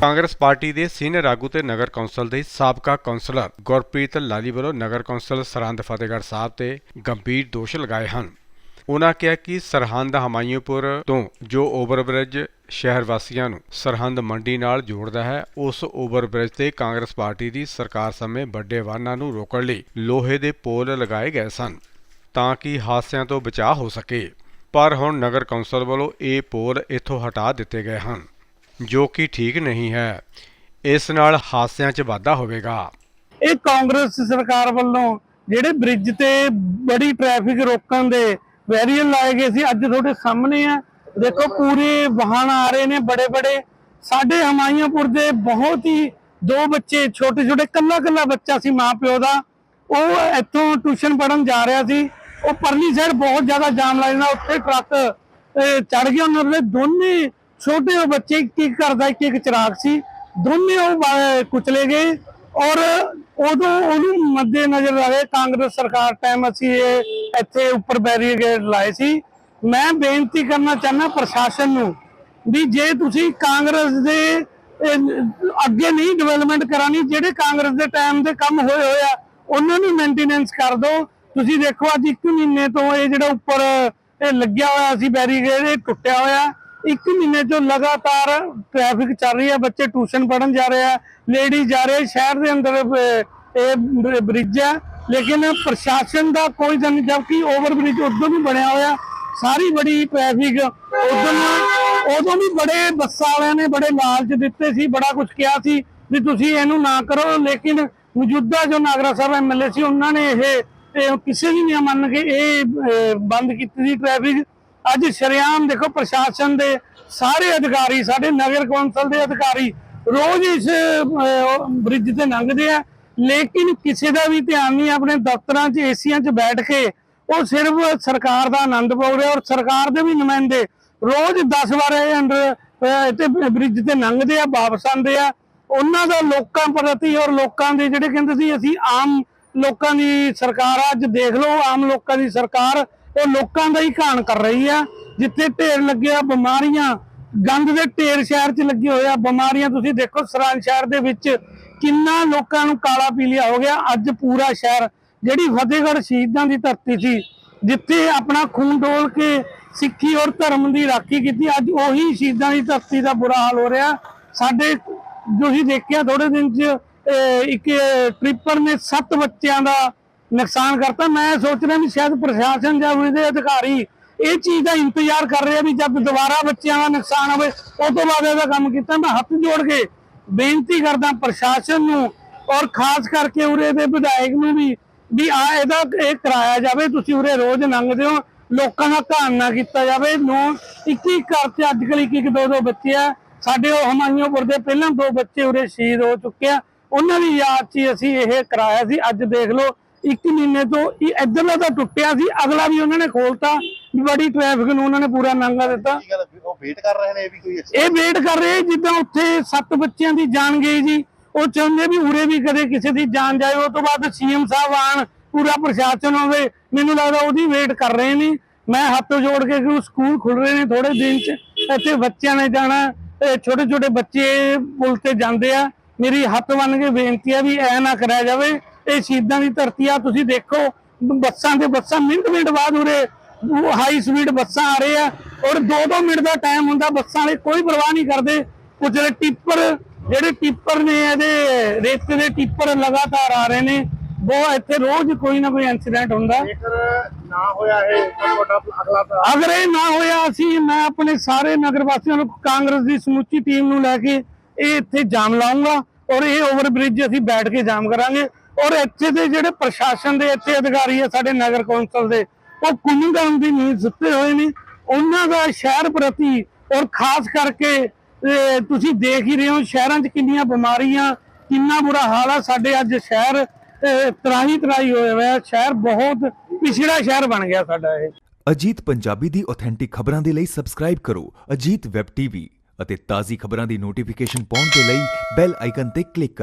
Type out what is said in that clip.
Congress party ਦੇ senior ਆਗੂ ਤੇ ਨਗਰ ਕੌਂਸਲ ਦੇ ਸਾਬਕਾ ਕੌਂਸਲਰ ਗੁਰਪ੍ਰੀਤ ਲਾਲੀ ਵੱਲੋਂ ਨਗਰ ਕੌਂਸਲ ਸਰਹੰਦ ਫਤਿਹਗੜ੍ਹ ਸਾਹਿਬ ਤੇ ਗੰਭੀਰ ਦੋਸ਼ ਲਗਾਏ ਹਨ। ਉਨ੍ਹਾਂ ਕਿਹਾ ਕਿ ਸਰਹੰਦ ਹਮਾਇਓਪੁਰ ਤੋਂ ਜੋ ਓਵਰਬ੍ਰਿਜ ਸ਼ਹਿਰ ਵਾਸੀਆਂ ਨੂੰ ਸਰਹੰਦ ਮੰਡੀ ਨਾਲ ਜੋੜਦਾ ਹੈ, ਉਸ ਓਵਰਬ੍ਰਿਜ ਤੇ ਕਾਂਗਰਸ ਪਾਰਟੀ ਦੀ ਸਰਕਾਰ ਸਮੇਂ ਵੱਡੇ ਵਾਹਨਾਂ ਨੂੰ ਰੋਕਣ ਲਈ ਲੋਹੇ ਦੇ ਪੋਲ ਲਗਾਏ ਗਏ ਸਨ ਤਾਂ ਕਿ ਹਾਦਸਿਆਂ ਤੋਂ ਬਚਾਅ ਹੋ ਸਕੇ। ਪਰ ਹੁਣ ਨਗਰ ਕੌਂਸਲ ਵੱਲੋਂ ਇਹ ਪੋਲ ਇੱਥੋਂ ਹਟਾ ਦਿੱਤੇ ਗਏ ਹਨ। ਜੋ ਕਿ ਠੀਕ ਨਹੀਂ ਹੈ। ਇਸ ਨਾਲ ਹਾਦਸਿਆਂ 'ਚ ਵਾਧਾ ਹੋਵੇਗਾ। ਇਹ ਕਾਂਗਰਸ ਸਰਕਾਰ ਵੱਲੋਂ ਜਿਹੜੇ ਬ੍ਰਿਜ ਤੇ ਬੜੀ ਟ੍ਰੈਫਿਕ ਰੋਕਣ ਦੇ ਬੈਰੀਅਰ ਲਾਏ ਗਏ ਸੀ, ਅੱਜ ਤੁਹਾਡੇ ਸਾਹਮਣੇ ਆ। ਦੇਖੋ, ਪੂਰੇ ਵਾਹਨ ਆ ਰਹੇ ਨੇ ਬੜੇ ਬੜੇ ਸਾਡੇ ਹਮਾਇਆਪੁਰ ਦੇ ਬਹੁਤ ਹੀ ਦੋ ਬੱਚੇ ਛੋਟੇ ਛੋਟੇ ਕੱਲਾ ਕੱਲਾ ਬੱਚਾ ਸੀ ਮਾਂ ਪਿਓ ਦਾ। ਉਹ ਇੱਥੋਂ ਟਿਊਸ਼ਨ ਪੜਨ ਜਾ ਰਿਹਾ ਸੀ। ਉਹ ਪਰਲੀ ਸਾਈਡ ਬਹੁਤ ਜ਼ਿਆਦਾ ਜਾਮ ਲੱਗ ਜਾਂਦਾ ਉੱਥੇ ਟਰੱਕ ਚੜ ਗਿਆ। ਉਹਨਾਂ ਦੇ ਦੋਨੇ ਛੋਟੇ ਉਹ ਬੱਚੇ ਇੱਕ ਇੱਕ ਕਰਦਾ ਇੱਕ ਇੱਕ ਚਿਰਾਗ ਸੀ, ਦੋਨੇ ਉਹ ਕੁਚਲੇ ਗਏ ਔਰ ਉਦੋਂ ਉਹਨੂੰ ਮੱਦੇ ਨਜ਼ਰ ਰੱਖੇ ਕਾਂਗਰਸ ਸਰਕਾਰ ਟਾਈਮ ਅਸੀਂ ਇਹ ਇੱਥੇ ਉੱਪਰ ਬੈਰੀਕੇਡ ਲਾਏ ਸੀ। ਮੈਂ ਬੇਨਤੀ ਕਰਨਾ ਚਾਹੁੰਦਾ ਪ੍ਰਸ਼ਾਸਨ ਨੂੰ ਵੀ ਜੇ ਤੁਸੀਂ ਕਾਂਗਰਸ ਦੇ ਅੱਗੇ ਨਹੀਂ ਡਿਵੈਲਪਮੈਂਟ ਕਰਾਣੀ ਜਿਹੜੇ ਕਾਂਗਰਸ ਦੇ ਟਾਈਮ ਦੇ ਕੰਮ ਹੋਏ ਹੋਏ ਆ, ਉਹਨਾਂ ਨੂੰ ਮੇਨਟੇਨੈਂਸ ਕਰ ਦਿਓ। ਤੁਸੀਂ ਦੇਖੋ ਅੱਜ ਇੱਕ ਮਹੀਨੇ ਤੋਂ ਇਹ ਜਿਹੜਾ ਉੱਪਰ ਇਹ ਲੱਗਿਆ ਹੋਇਆ ਸੀ ਬੈਰੀਕੇਡ ਇਹ ਟੁੱਟਿਆ ਹੋਇਆ। ਇੱਕ ਮਹੀਨੇ ਤੋਂ ਲਗਾਤਾਰ ਟ੍ਰੈਫਿਕ ਚੱਲ ਰਹੀ ਹੈ, ਬੱਚੇ ਟਿਊਸ਼ਨ ਪੜਨ ਜਾ ਰਹੇ ਆ ਲੇਡੀ ਜਾ ਰਹੇ ਸ਼ਹਿਰ ਦੇ ਅੰਦਰ ਇਹ ਬ੍ਰਿਜ ਹੈ ਲੇਕਿਨ ਪ੍ਰਸ਼ਾਸਨ ਦਾ ਕੋਈ ਜਨ, ਜਦਕਿ ਓਵਰ ਬ੍ਰਿਜ ਉਦੋਂ ਵੀ ਬਣਿਆ ਹੋਇਆ, ਸਾਰੀ ਬੜੀ ਟ੍ਰੈਫਿਕ ਉਦੋਂ ਉਦੋਂ ਵੀ ਬੜੇ ਬੱਸਾਂ ਵਾਲਿਆਂ ਨੇ ਬੜੇ ਲਾਲਚ ਦਿੱਤੇ ਸੀ, ਬੜਾ ਕੁਝ ਕਿਹਾ ਸੀ ਵੀ ਤੁਸੀਂ ਇਹਨੂੰ ਨਾ ਕਰੋ। ਲੇਕਿਨ ਮੌਜੂਦਾ ਜੋ ਨਾਗਰਾ ਸਾਹਿਬ ਐਮਐਲਏ ਸੀ, ਉਹਨਾਂ ਨੇ ਇਹ ਕਿਸੇ ਵੀ ਨਹੀਂ ਮੰਨ ਕੇ ਇਹ ਬੰਦ ਕੀਤੀ ਸੀ ਟ੍ਰੈਫਿਕ ਅੱਜ ਸ਼ਰੇਆਮ ਦੇਖੋ ਪ੍ਰਸ਼ਾਸਨ ਦੇ ਸਾਰੇ ਅਧਿਕਾਰੀ ਸਾਡੇ ਨਗਰ ਕੌਂਸਲ ਦੇ ਅਧਿਕਾਰੀ ਰੋਜ਼ ਇਸ ਬ੍ਰਿਜ ਤੇ ਲੰਘਦੇ ਆ। ਲੇਕਿਨ ਕਿਸੇ ਦਾ ਵੀ ਧਿਆਨ ਨਹੀਂ ਆਪਣੇ ਦਫ਼ਤਰਾਂ 'ਚ ਏਸੀਆਂ 'ਚ ਬੈਠ ਕੇ ਉਹ ਸਿਰਫ ਸਰਕਾਰ ਦਾ ਆਨੰਦ ਪਾ ਰਹੇ ਔਰ ਸਰਕਾਰ ਦੇ ਵੀ ਨੁਮਾਇੰਦੇ ਰੋਜ਼ 10 ਵਾਰ ਇਹ ਅੰਡਰ ਅਹ, ਤੇ ਬ੍ਰਿਜ ਤੇ ਲੰਘਦੇ ਆ ਵਾਪਸ ਆਉਂਦੇ ਆ। ਉਹਨਾਂ ਦਾ ਲੋਕਾਂ ਪ੍ਰਤੀ ਔਰ ਲੋਕਾਂ ਦੇ ਜਿਹੜੇ ਕਹਿੰਦੇ ਸੀ ਅਸੀਂ ਆਮ ਲੋਕਾਂ ਦੀ ਸਰਕਾਰ ਆ, ਅੱਜ ਦੇਖ ਲਓ ਆਮ ਲੋਕਾਂ ਦੀ ਸਰਕਾਰ ਉਹ ਲੋਕਾਂ ਦਾ ਹੀ ਘਾਣ ਕਰ ਰਹੀ ਆ, ਜਿੱਥੇ ਢੇਰ ਲੱਗਿਆ ਬਿਮਾਰੀਆਂ। ਗੰਦ ਦੇ ਢੇਰ ਸ਼ਹਿਰ 'ਚ ਲੱਗੇ ਹੋਏ ਆ, ਬਿਮਾਰੀਆਂ ਤੁਸੀਂ ਦੇਖੋ ਸਰਾਂ ਸ਼ਹਿਰ ਦੇ ਵਿੱਚ ਕਿੰਨਾ ਲੋਕਾਂ ਨੂੰ ਕਾਲਾ ਪੀਲੀਆ ਹੋ ਗਿਆ। ਅੱਜ ਪੂਰਾ ਸ਼ਹਿਰ, ਜਿਹੜੀ ਫਤਿਹਗੜ੍ਹ ਸ਼ਹੀਦਾਂ ਦੀ ਧਰਤੀ ਸੀ, ਜਿੱਥੇ ਆਪਣਾ ਖੂਨ ਡੋਲ ਕੇ ਸਿੱਖੀ ਔਰ ਧਰਮ ਦੀ ਰਾਖੀ ਕੀਤੀ, ਅੱਜ ਉਹੀ ਸ਼ਹੀਦਾਂ ਦੀ ਧਰਤੀ ਦਾ ਬੁਰਾ ਹਾਲ ਹੋ ਰਿਹਾ। ਸਾਡੇ ਤੁਸੀਂ ਦੇਖਿਆ ਥੋੜੇ ਦਿਨ ਚ ਇੱਕ ਟ੍ਰਿਪਰ ਨੇ ਸੱਤ ਬੱਚਿਆਂ ਦਾ ਨੁਕਸਾਨ ਕਰਤਾ। ਮੈਂ ਸੋਚ ਰਿਹਾ ਵੀ ਸ਼ਾਇਦ ਪ੍ਰਸ਼ਾਸਨ ਜਾਂ ਉਹਦੇ ਅਧਿਕਾਰੀ ਇਹ ਚੀਜ਼ ਦਾ ਇੰਤਜ਼ਾਰ ਕਰ ਰਿਹਾ ਵੀ ਜਦ ਦੁਬਾਰਾ ਬੱਚਿਆਂ ਦਾ ਨੁਕਸਾਨ ਹੋਵੇ ਉਸ ਤੋਂ ਬਾਅਦ ਇਹਦਾ ਕੰਮ ਕੀਤਾ। ਮੈਂ ਹੱਥ ਜੋੜ ਕੇ ਬੇਨਤੀ ਕਰਦਾ ਪ੍ਰਸ਼ਾਸਨ ਨੂੰ ਔਰ ਖਾਸ ਕਰਕੇ ਉਰੇ ਦੇ ਵਿਧਾਇਕ ਨੂੰ ਵੀ ਵੀ ਆ ਇਹਦਾ ਇਹ ਕਰਾਇਆ ਜਾਵੇ। ਤੁਸੀਂ ਉਰੇ ਰੋਜ਼ ਲੰਘਦੇ ਹੋ। ਲੋਕਾਂ ਦਾ ਧਿਆਨ ਨਾ ਕੀਤਾ ਜਾਵੇ। ਨੋ ਇੱਕ ਇੱਕ ਘਰ ਤੇ ਅੱਜ ਕੱਲ੍ਹ ਇੱਕ ਇੱਕ ਦੋ ਦੋ ਬੱਚੇ ਆ। ਸਾਡੇ ਉਹ ਹਮਾਇੂਪੁਰ ਦੇ ਪਹਿਲਾਂ ਦੋ ਬੱਚੇ ਉਰੇ ਸ਼ਹੀਦ ਹੋ ਚੁੱਕੇ ਆ। ਉਹਨਾਂ ਦੀ ਯਾਦ 'ਚ ਹੀ ਅਸੀਂ ਇਹ ਕਰਾਇਆ ਸੀ। ਅੱਜ ਦੇਖ ਲਓ ਇੱਕ ਮਹੀਨੇ ਤੋਂ ਇਹ ਇੱਧਰਲਾ ਤਾਂ ਟੁੱਟਿਆ ਸੀ ਅਗਲਾ ਵੀ ਉਹਨਾਂ ਨੇ ਖੋਲਤਾ ਵੀ ਬੜੀ ਟ੍ਰੈਫਿਕ ਨੂੰ ਉਹਨਾਂ ਨੇ ਪੂਰਾ ਨੰਗਾ ਦਿੱਤਾ। ਕੀ ਗੱਲ ਉਹ ਵੇਟ ਕਰ ਰਹੇ ਨੇ ਇਹ ਵੀ ਕੋਈ ਇਹ ਵੇਟ ਕਰ ਰਹੇ ਜਿੱਦਾਂ ਉੱਥੇ ਸੱਤ ਬੱਚਿਆਂ ਦੀ ਜਾਨ ਗਈ ਜੀ ਉਹ ਚਾਹੁੰਦੇ ਵੀ ਉਰੇ ਵੀ ਕਦੇ ਕਿਸੇ ਦੀ ਜਾਨ ਜਾਏ ਉਹ ਤੋਂ ਬਾਅਦ ਸੀਐਮ ਸਾਹਿਬ ਆਣ ਪੂਰਾ ਪ੍ਰਸ਼ਾਸਨ ਹੋਵੇ ਮੈਨੂੰ ਲੱਗਦਾ ਉਹਦੀ ਵੇਟ ਕਰ ਰਹੇ ਨੇ। ਮੈਂ ਹੱਥ ਜੋੜ ਕੇ ਕਿ ਸਕੂਲ ਖੁੱਲ ਰਹੇ ਨੇ ਥੋੜੇ ਦਿਨ ਚ ਇੱਥੇ ਬੱਚਿਆਂ ਨੇ ਜਾਣਾ ਛੋਟੇ ਛੋਟੇ ਬੱਚੇ ਪੁਲ ਤੇ ਜਾਂਦੇ ਆ। ਮੇਰੀ ਹੱਥ ਬੰਨ ਕੇ ਬੇਨਤੀ ਆ ਵੀ ਐ ਨਾ ਕਰਿਆ ਜਾਵੇ ਇਹ ਸ਼ਹੀਦਾਂ ਦੀ ਧਰਤੀ ਆ ਤੁਸੀਂ ਦੇਖੋ ਬੱਸਾਂ ਦੇ ਬੱਸਾਂ ਮਿੰਟ ਮਿੰਟ ਬਾਅਦ ਉਰੇ ਹਾਈ ਸਪੀਡ ਬੱਸਾਂ ਆ ਰਹੇ ਆ ਔਰ 2-2 ਮਿੰਟ ਦਾ ਟਾਈਮ ਹੁੰਦਾ ਬੱਸਾਂ ਵਾਲੇ ਕੋਈ ਪਰਵਾਹ ਨਹੀਂ ਕਰਦੇ। ਕੁਝ ਜਿਹੜੇ ਟਿੱਪਰ ਜਿਹੜੇ ਟਿੱਪਰ ਨੇ ਇਹਦੇ ਰੇਤੇ ਦੇ ਟਿੱਪਰ ਲਗਾਤਾਰ ਆ ਰਹੇ ਨੇ। ਬਹੁਤ ਇੱਥੇ ਰੋਜ਼ ਕੋਈ ਨਾ ਕੋਈ ਇਨਸੀਡੈਂਟ ਹੁੰਦਾ। ਜੇਕਰ ਨਾ ਹੋਇਆ ਇਹ ਤਾਂ ਤੁਹਾਡਾ ਅਗਲਾ ਤਾਂ ਅਗਰ ਇਹ ਨਾ ਹੋਇਆ ਅਸੀਂ ਮੈਂ ਆਪਣੇ ਸਾਰੇ ਨਗਰ ਵਾਸੀਆਂ ਨੂੰ ਕਾਂਗਰਸ ਦੀ ਸਮੁੱਚੀ ਟੀਮ ਨੂੰ ਲੈ ਕੇ ਇਹ ਇੱਥੇ ਜਾਮ ਲਾਉਂਗਾ ਔਰ ਇਹ ਓਵਰ ਬ੍ਰਿਜ ਅਸੀਂ ਬੈਠ ਕੇ ਜਾਮ ਕਰਾਂਗੇ। ਔਰ ਇੱਥੇ ਦੇ ਜਿਹੜੇ ਪ੍ਰਸ਼ਾਸਨ ਦੇ ਇੱਥੇ ਅਧਿਕਾਰੀ ਆ ਸਾਡੇ ਨਗਰ ਕੌਂਸਲ ਦੇ, ਉਹ ਕੁੰਨਗਾਂ ਦੀ ਨੀਂਦ ਸੁੱਤੇ ਹੋਏ ਨੇ। ਉਹਨਾਂ ਦਾ ਸ਼ਹਿਰ ਪ੍ਰਤੀ ਔਰ ਖਾਸ ਕਰਕੇ ਤੁਸੀਂ ਦੇਖ ਹੀ ਰਹੇ ਹੋ ਸ਼ਹਿਰਾਂ 'ਚ ਕਿੰਨੀਆਂ ਬਿਮਾਰੀਆਂ, ਕਿੰਨਾ ਬੁਰਾ ਹਾਲ ਆ। ਸਾਡੇ ਅੱਜ ਸ਼ਹਿਰ ਤਰਾਹੀ ਤਰਾਹੀ ਹੋਇਆ ਹੋਇਆ। ਸ਼ਹਿਰ ਬਹੁਤ ਪਿਛੜਾ ਸ਼ਹਿਰ ਬਣ ਗਿਆ ਸਾਡਾ ਇਹ। ਅਜੀਤ ਪੰਜਾਬੀ ਦੀ ਆਥੈਂਟਿਕ ਖਬਰਾਂ ਦੇ ਲਈ ਸਬਸਕ੍ਰਾਈਬ ਕਰੋ ਅਜੀਤ ਵੈਬ ਟੀਵੀ ਅਤੇ ਤਾਜ਼ੀ ਖਬਰਾਂ ਦੀ ਨੋਟੀਫਿਕੇਸ਼ਨ ਪਾਉਣ ਦੇ ਲਈ ਬੈਲ ਆਈਕਨ ਤੇ ਕਲਿੱਕ ਕਰੋ।